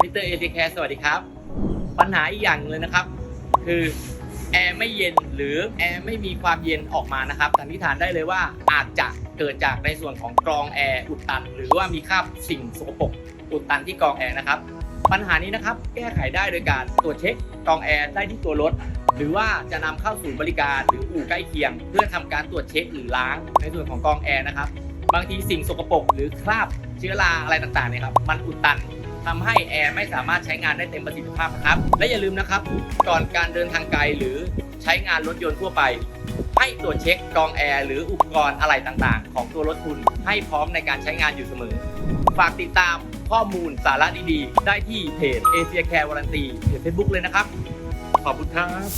มิสเตอร์เอเจแคร์สวัสดีครับ ปัญหาอีกอย่างเลยนะครับ คือแอร์ไม่เย็นหรือแอร์ไม่มีความเย็นออกมานะครับสันนิษฐานได้เลยว่าอาจจะเกิดจากในส่วนของกรองแอร์อุดตัน หรือว่ามีคราบสิ่งสกปรกอุดตันที่กรองแอร์นะครับ ปัญหานี้นะครับแก้ไขได้โดยการตรวจเช็คกรองแอร์ได้ที่ตัวรถ หรือว่าจะนำเข้าศูนย์บริการหรืออู่ใกล้เคียง เพื่อทำการตรวจเช็คหรือล้างในส่วนของกรองแอร์นะครับบางทีสิ่งสกปรกหรือคราบเชื้อราอะไรต่างๆเนี่ยครับมันอุดตัน ทำให้แอร์ไม่สามารถใช้งานได้เต็มประสิทธิภาพครับ และอย่าลืมนะครับ ก่อนการเดินทางไกลหรือใช้งานรถยนต์ทั่วไป ให้ตรวจเช็คกรองแอร์หรืออุปกรณ์อะไรต่างๆ ของตัวรถคุณให้พร้อมในการใช้งานอยู่เสมอ ฝากติดตามข้อมูลสาระดีๆ ได้ที่เพจ Asia Care Warranty เพจ Facebook เลยนะครับ ขอบคุณครับ